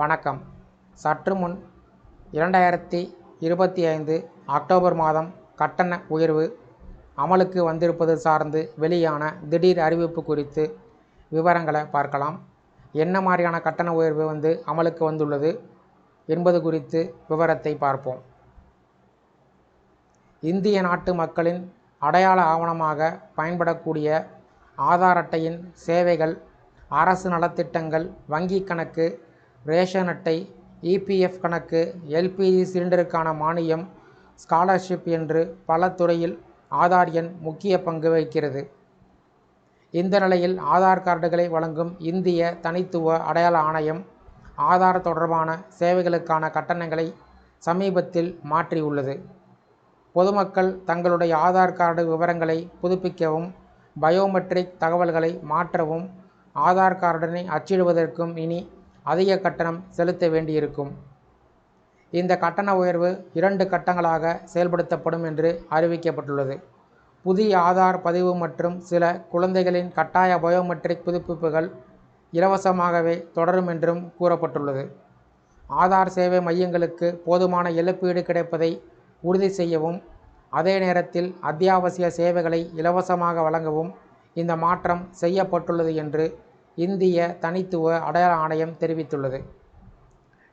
வணக்கம். சற்று முன் இரண்டாயிரத்தி இருபத்தி ஐந்து அக்டோபர் மாதம் கட்டண உயர்வு அமலுக்கு வந்திருப்பது சார்ந்து வெளியான திடீர் அறிவிப்பு குறித்து விவரங்களை பார்க்கலாம். என்ன மாதிரியான கட்டண உயர்வு வந்து அமலுக்கு வந்துள்ளது என்பது குறித்து விவரத்தை பார்ப்போம். இந்திய நாட்டு மக்களின் அடையாள ஆவணமாக பயன்படக்கூடிய ஆதார் அட்டையின் சேவைகள் அரசு நலத்திட்டங்கள் வங்கி கணக்கு ரேஷன் அட்டை இபிஎஃப் கணக்கு எல்பிஜி சிலிண்டருக்கான மானியம் ஸ்காலர்ஷிப் என்று பல துறையில் ஆதார் எண் முக்கிய பங்கு வகிக்கிறது. இந்த நிலையில் ஆதார் கார்டுகளை வழங்கும் இந்திய தனித்துவ அடையாள ஆணையம் ஆதார் தொடர்பான சேவைகளுக்கான கட்டணங்களை சமீபத்தில் மாற்றியுள்ளது. பொதுமக்கள் தங்களுடைய ஆதார் கார்டு விவரங்களை புதுப்பிக்கவும் பயோமெட்ரிக் தகவல்களை மாற்றவும் ஆதார் கார்டினை அச்சிடுவதற்கும் இனி அதிக கட்டணம் செலுத்த வேண்டியிருக்கும். இந்த கட்டண உயர்வு இரண்டு கட்டங்களாக செயல்படுத்தப்படும் என்று அறிவிக்கப்பட்டுள்ளது. புதிய ஆதார் பதிவு மற்றும் சில குழந்தைகளின் கட்டாய பயோமெட்ரிக் புதுப்பிப்புகள் இலவசமாகவே தொடரும் என்றும் கூறப்பட்டுள்ளது. ஆதார் சேவை மையங்களுக்கு போதுமான இழப்பீடு கிடைப்பதை உறுதி செய்யவும் அதே நேரத்தில் அத்தியாவசிய சேவைகளை இலவசமாக வழங்கவும் இந்த மாற்றம் செய்யப்பட்டுள்ளது என்று இந்திய தனித்துவ அடையாள ஆணையம் தெரிவித்துள்ளது.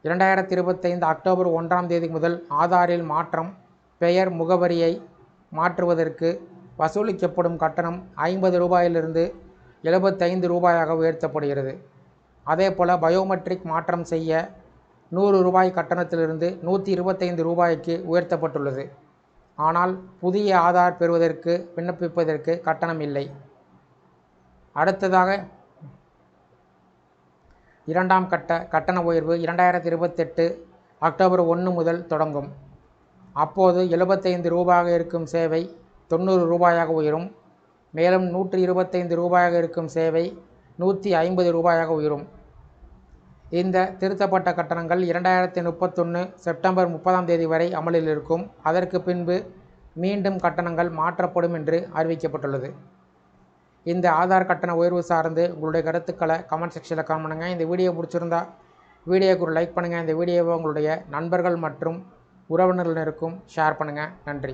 இரண்டாயிரத்தி இருபத்தைந்து அக்டோபர் ஒன்றாம் தேதி முதல் ஆதாரில் மாற்றம் பெயர் முகவரியை மாற்றுவதற்கு வசூலிக்கப்படும் கட்டணம் ஐம்பது ரூபாயிலிருந்து எழுபத்தைந்து ரூபாயாக உயர்த்தப்படுகிறது. அதேபோல் பயோமெட்ரிக் மாற்றம் செய்ய நூறு ரூபாய் கட்டணத்திலிருந்து நூற்றி இருபத்தைந்து ரூபாய்க்கு உயர்த்தப்பட்டுள்ளது. ஆனால் புதிய ஆதார் பெறுவதற்கு விண்ணப்பிப்பதற்கு கட்டணம் இல்லை. அடுத்ததாக இரண்டாம் கட்ட கட்டண உயர்வு இரண்டாயிரத்தி இருபத்தெட்டு அக்டோபர் ஒன்று முதல் தொடங்கும். அப்போது எழுபத்தைந்து ரூபாயாக இருக்கும் சேவை தொண்ணூறு ரூபாயாக உயரும். மேலும் நூற்றி இருபத்தைந்து ரூபாயாக இருக்கும் சேவை நூற்றி ஐம்பது ரூபாயாக உயரும். இந்த திருத்தப்பட்ட கட்டணங்கள் இரண்டாயிரத்தி முப்பத்தொன்று செப்டம்பர் முப்பதாம் தேதி வரை அமலில் இருக்கும். அதற்கு பின்பு மீண்டும் கட்டணங்கள் மாற்றப்படும் என்று அறிவிக்கப்பட்டுள்ளது. இந்த ஆதார் கட்டண உயர்வு சார்ந்து உங்களுடைய கருத்துக்களை கமெண்ட் செக்ஷனில் கமெண்ட் பண்ணுங்கள் இந்த வீடியோ பிடிச்சிருந்தா வீடியோக்கு ஒரு லைக் பண்ணுங்கள் இந்த வீடியோவை உங்களுடைய நண்பர்கள் மற்றும் உறவினர்களுக்கும் ஷேர் பண்ணுங்கள் நன்றி.